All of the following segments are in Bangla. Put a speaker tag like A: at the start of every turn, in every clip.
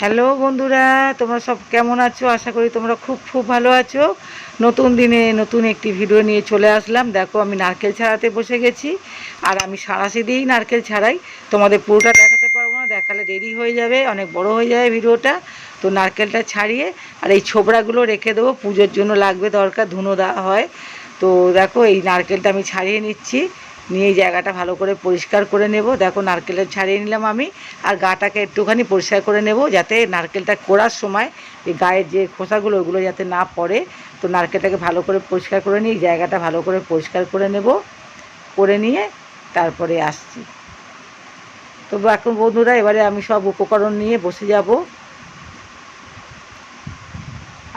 A: হ্যালো বন্ধুরা, তোমরা সব কেমন আছো? আশা করি তোমরা খুব খুব ভালো আছো। নতুন দিনে নতুন একটি ভিডিও নিয়ে চলে আসলাম। দেখো, আমি নারকেল ছাড়াতে বসে গেছি, আর আমি সারাশি দিয়েই নারকেল ছাড়াই। তোমাদের পুরোটা দেখাতে পারব না, দেখালে দেরি হয়ে যাবে, অনেক বড় হয়ে যাবে ভিডিওটা। তো নারকেলটা ছাড়িয়ে, আর এই ছোবড়াগুলো রেখে দেবো, পুজোর জন্য লাগবে দরকার, ধুনো দেওয়া হয়। তো দেখো, এই নারকেলটা আমি ছাড়িয়ে নিচ্ছি। নিয়ে জায়গাটা ভালো করে পরিষ্কার করে নেব। দেখো নারকেলের ছাড়িয়ে নিলাম আমি, আর গাটাকে একটুখানি পরিষ্কার করে নেব যাতে নারকেলটা কোড়ার সময় এই গায়ের যে খোসাগুলো, ওগুলো যাতে না পড়ে। তো নারকেলটাকে ভালো করে পরিষ্কার করে নিই জায়গাটা ভালো করে পরিষ্কার করে নেব। করে নিয়ে তারপরে আসছি। তো এখন বন্ধুরা, এবারে আমি সব উপকরণ নিয়ে বসে যাব।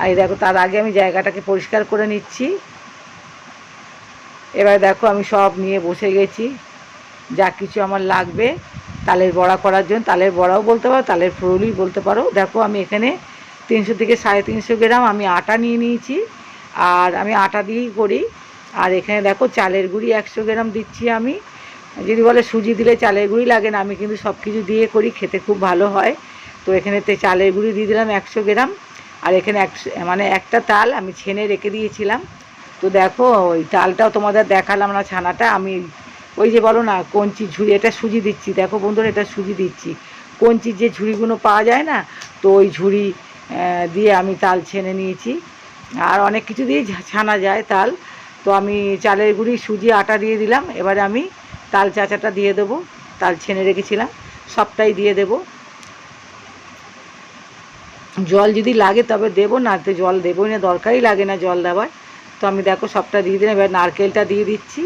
A: আর দেখো, তার আগে আমি জায়গাটাকে পরিষ্কার করে নিচ্ছি। এবার দেখো আমি সব নিয়ে বসে গেছি। যা কিছু আমার লাগবে, তালের বড়া করার জন্য, তালের বড়াও বলতে পারো, তালের ফুরুলি বলতে পারো। দেখো আমি এখানে তিনশো থেকে সাড়ে তিনশো গ্রাম আমি আটা নিয়ে নিয়েছি, আর আমি আটা দিয়েই করি। আর এখানে দেখো চালের গুঁড়ি একশো গ্রাম দিচ্ছি আমি। যদি বলে সুজি দিলে চালের গুঁড়ি লাগে না, আমি কিন্তু সব কিছু দিয়ে করি, খেতে খুব ভালো হয়। তো এখানে তে চালের গুঁড়ি দিয়ে দিলাম একশো গ্রাম। আর এখানে একশো মানে একটা তাল আমি ছেনে রেখে দিয়েছিলাম। তো দেখো, ওই তালটাও তোমাদের দেখালাম না ছানাটা, আমি ওই যে বলো না, কঞ্চি ঝুড়ি, এটা সুজি দিচ্ছি। দেখো বন্ধুরা, এটা সুজি দিচ্ছি। কঞ্চির যে ঝুড়িগুলো পাওয়া যায় না, তো ওই ঝুড়ি দিয়ে আমি তাল ছেনে নিয়েছি। আর অনেক কিছু দিয়ে ছানা যায় তাল। তো আমি চালের গুঁড়ি, সুজি, আটা দিয়ে দিলাম। এবারে আমি তাল চাচাটা দিয়ে দেবো। তাল ছেনে রেখেছিলাম, সবটাই দিয়ে দেবো। জল যদি লাগে তবে দেবো, না তো জল দেবোই না, দরকারই লাগে না জল দেওয়ার। তো আমি দেখো সবটা দিয়ে দিলাম, এবার নারকেলটা দিয়ে দিচ্ছি।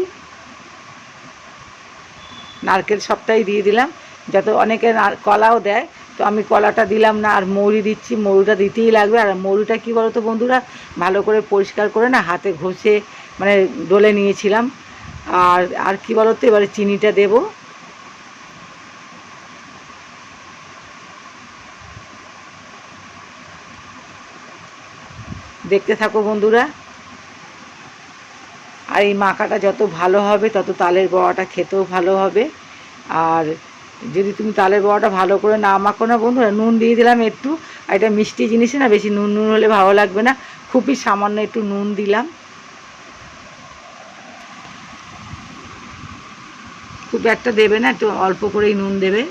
A: নারকেল সবটাই দিয়ে দিলাম, যাতে অনেকে কলাও দেয়। তো আমি কলাটা দিলাম না, আর মৌরি দিচ্ছি, মৌরিটা দিতেই লাগবে। আর মৌরিটা কী বলো তো বন্ধুরা? ভালো করে পরিষ্কার করে না হাতে ঘষে মানে ডলে নিয়েছিলাম। আর আর কি বলো তো এবারে চিনিটা দেবো। দেখতে থাকো বন্ধুরা। আর এই মাখাটা যত ভালো হবে, তত তালের বড়াটা খেতেও ভালো হবে। আর যদি তুমি তালের বড়াটা ভালো করে না মাখো না বন্ধুরা, নুন দিয়ে দিলাম একটু। আর এটা মিষ্টি জিনিসে না বেশি নুন নুন হলে ভালো লাগবে না। খুবই সামান্য একটু নুন দিলাম। খুব একটা দেবে না, একটু অল্প করেই নুন দেবে।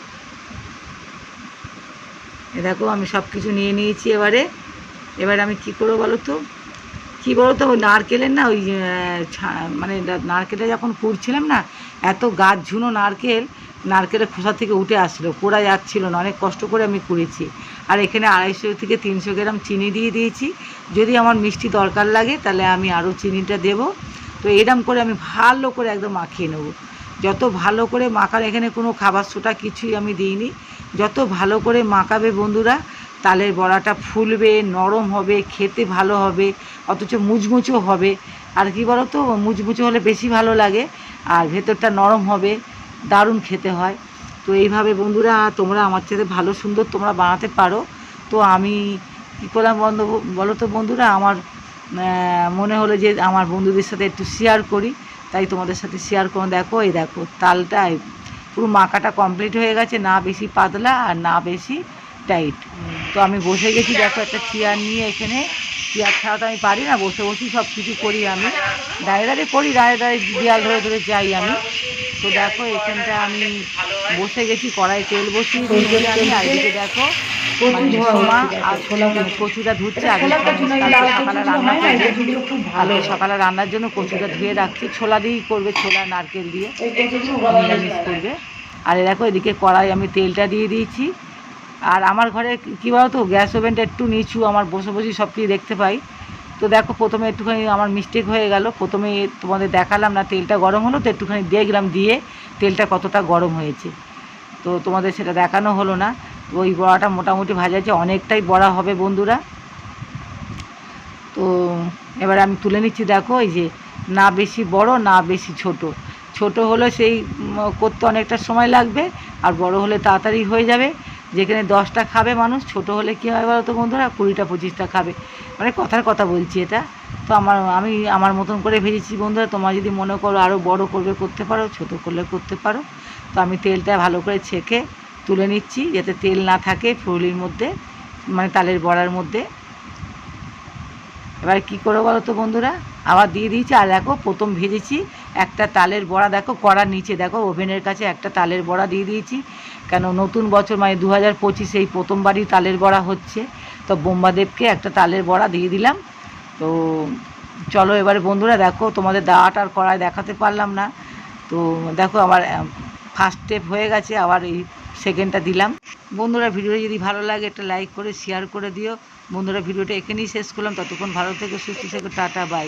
A: এ দেখো আমি সব কিছু নিয়ে নিয়েছি এবারে। এবারে আমি কি করব বলো তো? কী বলতো, ওই নারকেলের না ওই মানে নারকেলটা যখন কুড়ছিলাম না, এত গাছ ঝুনো নারকেল, নারকেলের খোসা থেকে উঠে আসছিল পোড়া যাচ্ছিল না, অনেক কষ্ট করে আমি কুড়েছি আর এখানে আড়াইশো থেকে তিনশো গ্রাম চিনি দিয়ে দিয়েছি। যদি আমার মিষ্টি দরকার লাগে, তাহলে আমি আরও চিনিটা দেবো। তো এরম করে আমি ভালো করে একদম মাখিয়ে নেব। যত ভালো করে মাখার এখানে কোনো খাবার সোটা কিছুই আমি দিইনি। যত ভালো করে মাখাবে বন্ধুরা তালের বড়াটা ফুলবে, নরম হবে, খেতে ভালো হবে, অথচ মুচমুচো হবে। আর কি বলো তো মুচমুচো হলে বেশি ভালো লাগে আর ভেতরটা নরম হবে, দারুণ খেতে হয়। তো এইভাবে বন্ধুরা, তোমরা আমার সাথে ভালো সুন্দর তোমরা বানাতে পারো। তো আমি কী করলাম বন্ধু বলো তো বন্ধুরা, আমার মনে হলো যে আমার বন্ধুদের সাথে একটু শেয়ার করি। তাই তোমাদের সাথে শেয়ার করে দেখো, এই দেখো, তালটা পুরো মাখাটা কমপ্লিট হয়ে গেছে, না বেশি পাতলা আর না বেশি টাইট তো আমি বসে গেছি দেখো একটা চেয়ার নিয়ে এখানে। চেয়ার ছাড়া তো আমি পারি না বসে বসেই সব কিছু করি আমি। দাঁড়িয়ে দাঁড়িয়ে করি দাঁড়িয়ে দাঁড়িয়ে দেয়াল ধরে ধরে যাই আমি। তো দেখো এখানটা আমি বসে গেছি কড়াই তেল বসিয়ে দিয়েছি আমি। আর এদিকে দেখো মানে আর কচুটা ধুচ্ছে আগে সকালে রান্না ভালো। সকালে রান্নার জন্য কচুটা ধুয়ে রাখছি। ছোলা দিয়েই করবে ছোলা নারকেল দিয়ে। নিরামিষ করবে। আর দেখো এদিকে কড়াই আমি তেলটা দিয়ে দিয়েছি। আর আমার ঘরে কী বলো তো গ্যাস ওভেনটা একটু নিচু, আমার বসে বসেই সব কিছু দেখতে পাই। তো দেখো, প্রথমে একটুখানি আমার মিস্টেক হয়ে গেল। প্রথমে তোমাদের দেখালাম না, তেলটা গরম হলো, তো একটুখানি দেখলাম দিয়ে তেলটা কতটা গরম হয়েছে। তো তোমাদের সেটা দেখানো হলো না। তো ওই বড়াটা মোটামুটি ভাজা অনেকটাই বড়া হবে বন্ধুরা। তো এবার আমি তুলে নিচ্ছি, দেখো, এই যে না বেশি বড়, না বেশি ছোট। ছোট হলে সেই করতে অনেকটা সময় লাগবে, আর বড় হলে তাড়াতাড়ি হয়ে যাবে। যেখানে দশটা খাবে মানুষ, ছোট হলে কী হয় বলো তো বন্ধুরা? কুড়িটা, পঁচিশটা খাবে। মানে কথার কথা বলছি এটা। তো আমার, আমি আমার মতন করে ভেজেছি বন্ধুরা। তোমার যদি মনে করো আরও বড় করবে, করতে পারো, ছোট করলে করতে পারো। তো আমি তেলটা ভালো করে ছেঁকে তুলে নিচ্ছি, যাতে তেল না থাকে ফুলির মধ্যে মানে তালের বড়ার মধ্যে। এবার কি করো বলো তো বন্ধুরা? আবার দিয়ে দিয়েছি, আর দেখো প্রথম ভেজেছি একটা তালের বড়া। দেখো কড়ার নিচে, দেখো ওভেনের কাছে একটা তালের বড়া দিয়ে দিয়েছি। কেন নতুন বছর মানে দু হাজার পঁচিশে এই প্রথমবারই তালের বড়া হচ্ছে। তো বোম্বাদেবকে একটা তালের বড়া দিয়ে দিলাম। তো চলো এবারে বন্ধুরা দেখো, তোমাদের দাওয়াটা আর কড়ায় দেখাতে পারলাম না। তো দেখো আমার ফার্স্ট স্টেপ হয়ে গেছে, আবার এই সেকেন্ডটা দিলাম। বন্ধুরা ভিডিওটা যদি ভালো লাগে একটা লাইক করে শেয়ার করে দিও। বন্ধুরা ভিডিওটা এখানেই শেষ করলাম। ততক্ষণ ভালো থেকে, সুস্থ থেকে, টাটা বাই